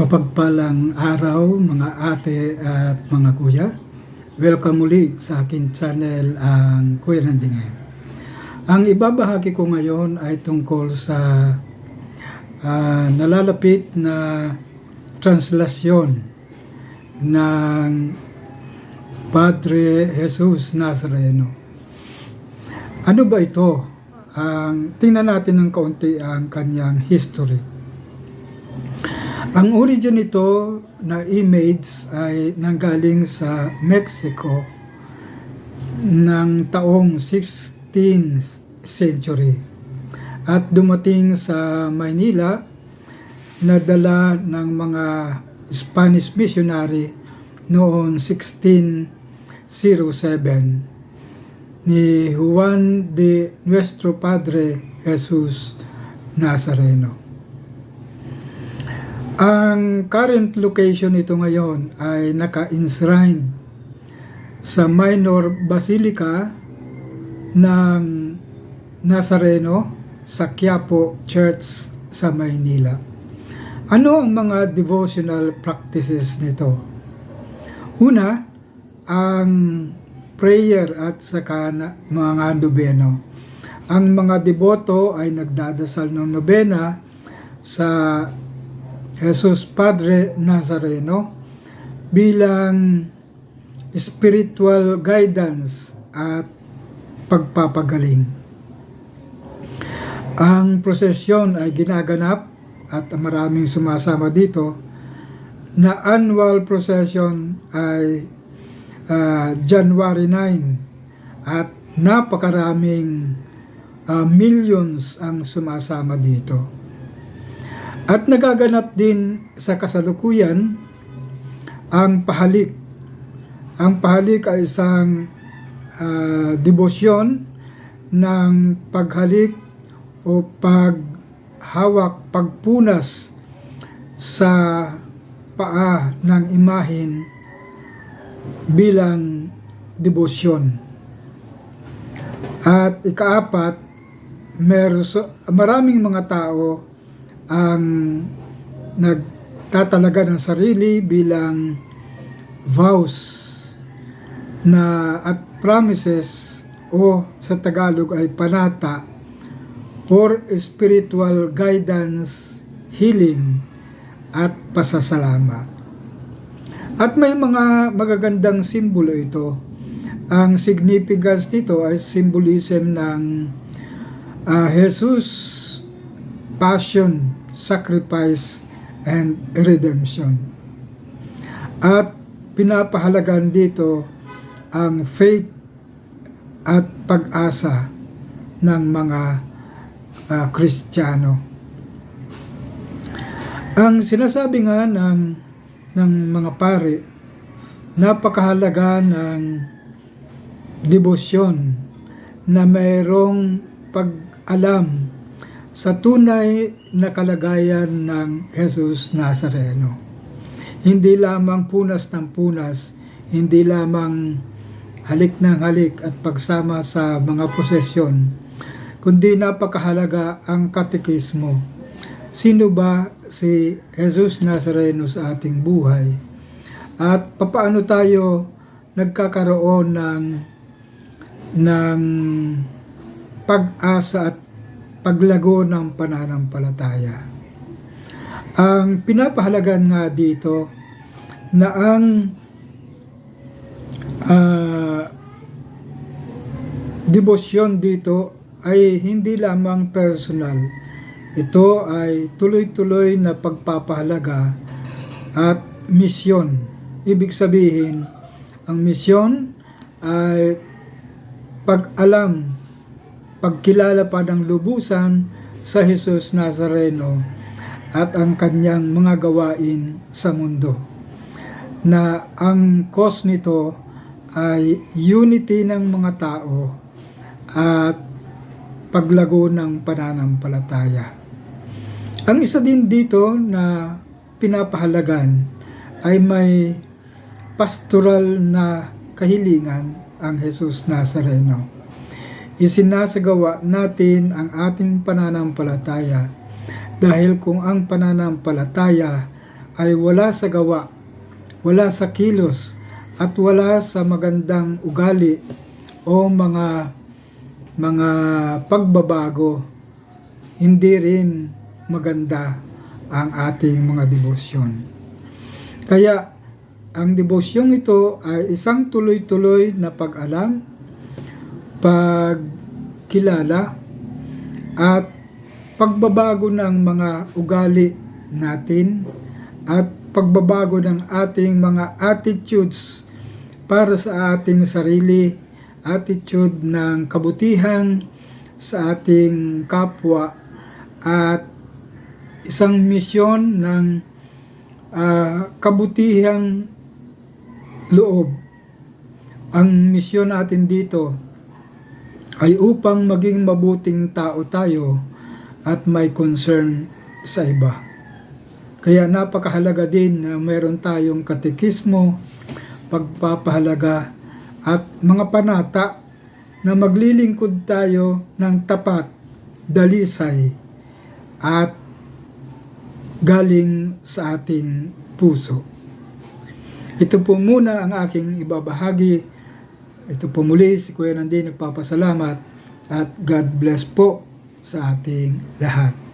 Mapagpalang araw mga ate at mga kuya. Welcome muli sa akin channel ang Kuya Nandingin. Ang ibabahagi ko ngayon ay tungkol sa ah, nalalapit na translasyon ng Padre Jesus Nazareno. Ano ba ito? Ang tingnan natin ng kaunti ang kanyang history. Ang origin nito na image ay nanggaling sa Mexico ng taong 16th century at dumating sa Maynila na dala ng mga Spanish missionary noong 1607 ni Juan de Nuestro Padre Jesus Nazareno. Ang current location nito ngayon ay naka-enshrine sa minor basilica ng Nazareno sa Quiapo Church sa Maynila. Ano ang mga devotional practices nito? Una, ang prayer at saka na, mga nobeno. Ang mga deboto ay nagdadasal ng nobena sa Jesus Padre Nazareno bilang spiritual guidance at pagpapagaling. Ang prosesyon ay ginaganap at maraming sumasama dito na annual procession ay ah, January 9 at napakaraming ah, millions ang sumasama dito. At nagaganap din sa kasalukuyan ang pahalik. Ang pahalik ay isang ah, debosyon ng paghalik o paghawak, pagpunas sa paa ng imahin bilang debosyon. At ikaapat, merso, maraming mga tao ang nagtatalaga ng sarili bilang vows na at promises o sa Tagalog ay panata for spiritual guidance, healing at pasasalamat. At may mga magagandang simbolo ito. Ang significance nito ay symbolism ng ah, Jesus passion, sacrifice, and redemption. At pinapahalagan dito ang faith at pag-asa ng mga ah, Kristiyano. Ang sinasabi nga ng, ng mga pare, napakahalaga ng debosyon na mayroong pag-alam sa tunay na kalagayan ng Jesus Nazareno. Hindi lamang punas ng punas, hindi lamang halik ng halik at pagsama sa mga prosesyon, kundi napakahalaga ang katekismo. Sino ba si Jesus Nazareno sa ating buhay? At papaano tayo nagkakaroon ng ng pag-asa at paglago ng pananampalataya. Ang pinapahalagan nga dito na ang ah, debosyon dito ay hindi lamang personal. Ito ay tuloy-tuloy na pagpapahalaga at misyon. Ibig sabihin, ang misyon ay pag-alam, pagkilala pa ng lubusan sa Jesus Nazareno at ang kanyang mga gawain sa mundo. Na ang cause nito ay unity ng mga tao at paglago ng pananampalataya. Ang isa din dito na pinapahalagan ay may pastoral na kahilingan ang Jesus Nazareno. Isinasagawa natin ang ating pananampalataya dahil kung ang pananampalataya ay wala sa gawa, wala sa kilos, at wala sa magandang ugali o mga mga pagbabago, hindi rin maganda ang ating mga debosyon. Kaya ang debosyong ito ay isang tuloy-tuloy na pag-alam, pagkilala, at pagbabago ng mga ugali natin at pagbabago ng ating mga attitudes para sa ating sarili, attitude ng kabutihan sa ating kapwa at isang misyon ng ah, kabutihang loob. Ang misyon natin dito ay upang maging mabuting tao tayo at may concern sa iba. Kaya napakahalaga din na meron tayong katekismo, pagpapahalaga at mga panata na maglilingkod tayo ng tapat, dalisay at galing sa ating puso. Ito po muna ang aking ibabahagi. Ito po muli si Kuya Nandi nagpapasalamat at God bless po sa ating lahat.